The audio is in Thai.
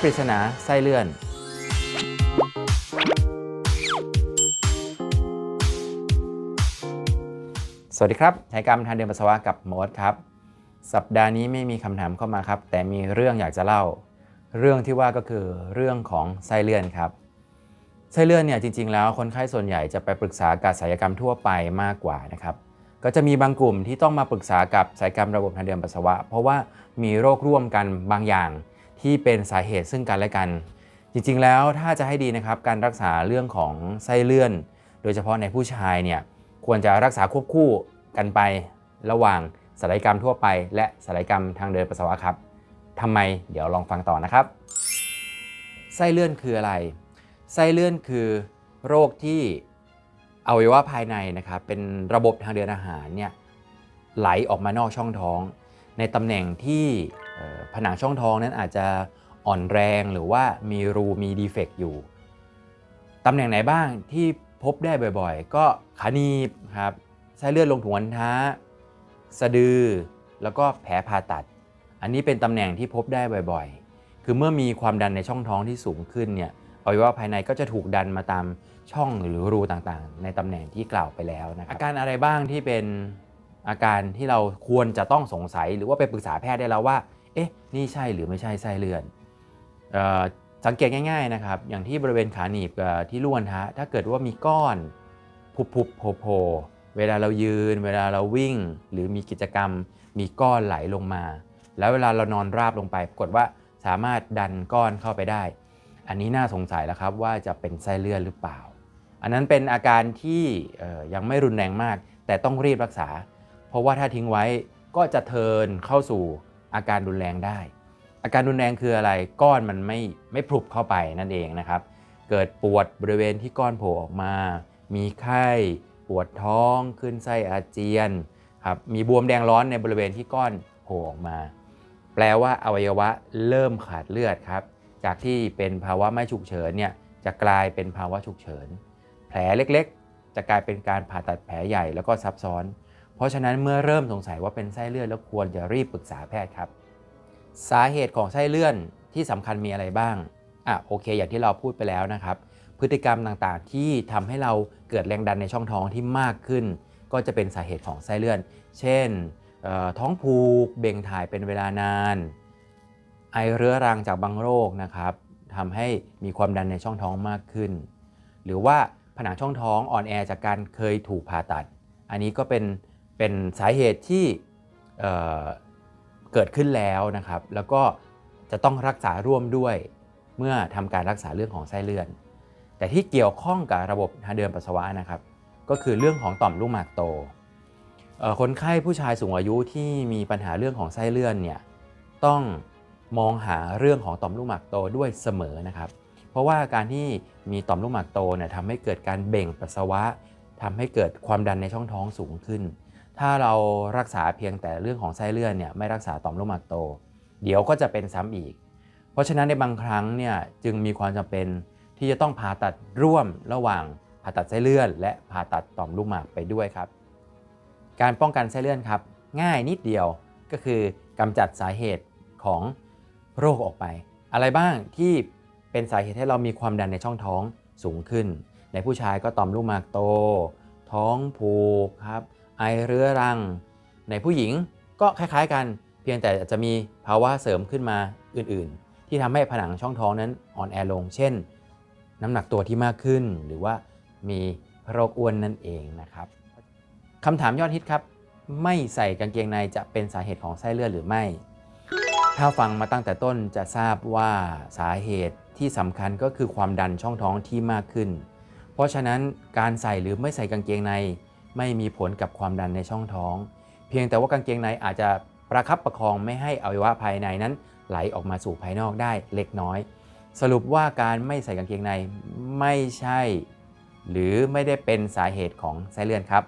ปริศนาไส้เลื่อน สวัสดีครับใช้กรรมทางเดินปัสสาวะกับโมดครับ สัปดาห์นี้ไม่มีคำถามเข้ามาครับ แต่มีเรื่องอยากจะเล่า เรื่องที่ว่าก็คือเรื่องของไส้เลื่อนครับ ไส้เลื่อนเนี่ยจริง ๆ แล้วคนไข้ส่วนใหญ่จะไปปรึกษากับศัลยกรรมทั่วไปมากกว่านะครับก็จะมีบางกลุ่มที่ต้องมาปรึกษากับศัลยกรรมระบบทางเดินปัสสาวะ เพราะว่ามีโรคร่วมกันบางอย่าง ที่เป็นสาเหตุซึ่งกันและกัน จริงๆแล้วถ้าจะให้ดีนะครับการรักษาเรื่องของไส้เลื่อน โดยเฉพาะในผู้ชายเนี่ยควรจะรักษาควบคู่กันไประหว่างศัลยกรรมทั่วไป และศัลยกรรมทางเดินปัสสาวะครับทำไมเดี๋ยวลองฟังต่อนะครับ ไส้เลื่อนคืออะไร ไส้เลื่อนคือโรคที่อวัยวะภายในนะครับเป็นระบบทางเดินอาหารเนี่ยไหลออกมานอกช่องท้อง ในตำแหน่งที่ ผนังช่องท้องนั้นอาจจะอ่อนแรงหรือว่ามีรูมีดีเฟกต์อยู่ ตำแหน่งไหนบ้างที่พบได้บ่อยๆ ก็ขาหนีบครับไส้เลือนลงถุงอันท้าสะดือ แล้วก็แผลผ่าตัด อันนี้เป็นตำแหน่งที่พบได้บ่อยๆ คือเมื่อมีความดันในช่องท้องที่สูงขึ้นเนี่ยอวัยวะภายในก็จะถูกดันมาตามช่องหรือรูต่างๆ ในตำแหน่งที่กล่าวไปแล้วนะครับอาการอะไรบ้างที่เป็นอาการที่เราควรจะต้องสงสัยหรือว่าไปปรึกษาแพทย์ได้แล้วว่า เอ๊ะ นี่ใช่หรือไม่ใช่ไส้เลื่อนออสังเกตง่ายๆนะครับ อย่างที่บริเวณขาหนีบที่ล้วนทะถ้าเกิดว่ามีก้อนพุบๆโผล่ๆเวลาเรายืน เวลาเราวิ่ง หรือมีกิจกรรม มีก้อนไหลลงมา แล้วเวลาเรานอนราบลงไปปรากฏว่าสามารถดันก้อนเข้าไปได้ อันนี้น่าสงสัยแล้วครับว่าจะเป็นไส้เลื่อนหรือเปล่า อันนั้นเป็นอาการที่ยังไม่รุนแรงมาก แต่ต้องรีบรักษา เพราะว่าถ้าทิ้งไว้ก็จะเทินเข้าสู่ อาการรุนแรงได้ อาการรุนแรงคืออะไรก้อนมันไม่ไม่พรุบเข้าไปนั่นเองนะครับ เกิดปวดบริเวณที่ก้อนโผล่ออกมา มีไข้ปวดท้องขึ้นไส้อาเจียนครับมีบวมแดงร้อนในบริเวณที่ก้อนโผล่ออกมา แปลว่าอวัยวะเริ่มขาดเลือดครับ จากที่เป็นภาวะไม่ฉุกเฉินเนี่ยจะกลายเป็นภาวะฉุกเฉิน แผลเล็กๆ จะกลายเป็นการผ่าตัดแผลใหญ่แล้วก็ซับซ้อน เพราะฉะนั้นเมื่อเริ่มสงสัยว่าเป็นไส้เลื่อนแล้วควรจะรีบปรึกษาแพทย์ครับ สาเหตุของไส้เลื่อนที่สำคัญมีอะไรบ้างอะโอเค อย่างที่เราพูดไปแล้วนะครับ พฤติกรรมต่างๆ ที่ทำให้เราเกิดแรงดันในช่องท้องที่มากขึ้น ก็จะเป็นสาเหตุของไส้เลื่อน เช่นท้องผูกเบ่งถ่ายเป็นเวลานาน ไอเรื้อรังจากบางโรคนะครับทำให้มีความดันในช่องท้องมากขึ้น หรือว่าผนังช่องท้องอ่อนแอจากการเคยถูกผ่าตัด อันนี้ก็เป็น เป็นสาเหตุที่เเกิดขึ้นแล้วนะครับ แล้วก็จะต้องรักษาร่วมด้วย เมื่อทำการรักษาเรื่องของไส้เลื่อน แต่ที่เกี่ยวข้องกับระบบทางเดินปัสสาวะนะครับ ก็คือเรื่องของต่อมลูกหมากโต คนไข้ผู้ชายสูงอายุที่มีปัญหาเรื่องของไส้เลื่อนเนี่ยต้องมองหาเรื่องของต่อมลูกหมากโตด้วยเสมอนะครับ เพราะว่าการที่มีต่อมลูกหมากโตเนี่ยทำให้เกิดการเบ่งปัสสาวะทำให้เกิดความดันในช่องท้องสูงขึ้น ถ้าเรารักษาเพียงแต่เรื่องของไส้เลื่อนเนี่ยไม่รักษาต่อมลูกหมากโต เดี๋ยวก็จะเป็นซ้ำอีก เพราะฉะนั้นในบางครั้งเนี่ยจึงมีความจำเป็นที่จะต้องผ่าตัดร่วมระหว่างผ่าตัดไส้เลื่อน และผ่าตัดต่อมลูกหมากไปด้วยครับ การป้องกันไส้เลื่อนครับ ง่ายนิดเดียวก็คือกำจัดสาเหตุของโรคออกไป อะไรบ้างที่เป็นสาเหตุให้เรามีความดันในช่องท้องสูงขึ้น ในผู้ชายก็ต่อมลูกหมากโต ท้องผูกครับ ไอเรื้อรัง ในผู้หญิงก็คล้ายๆกัน เพียงแต่อาจจะมีภาวะเสริมขึ้นมาอื่นๆ ที่ทำให้ผนังช่องท้องนั้นอ่อนแอลง เช่น น้ำหนักตัวที่มากขึ้น หรือว่ามีโรคอ้วนนั่นเองนะครับคำถามยอดฮิตครับ ไม่ใส่กางเกงในจะเป็นสาเหตุของไส้เลือนหรือไม่ ถ้าฟังมาตั้งแต่ต้นจะทราบว่าสาเหตุที่สำคัญก็คือความดันช่องท้องที่มากขึ้น เพราะฉะนั้นการใส่หรือไม่ใส่กางเกงใน ไม่มีผลกับความดันในช่องท้อง เพียงแต่ว่ากางเกงในอาจจะประคับประคองไม่ให้อวัยวะภายในนั้น ไหลออกมาสู่ภายนอกได้เล็กน้อย สรุปว่าการไม่ใส่กางเกงในไม่ใช่ หรือไม่ได้เป็นสาเหตุของไส้เลื่อนครับ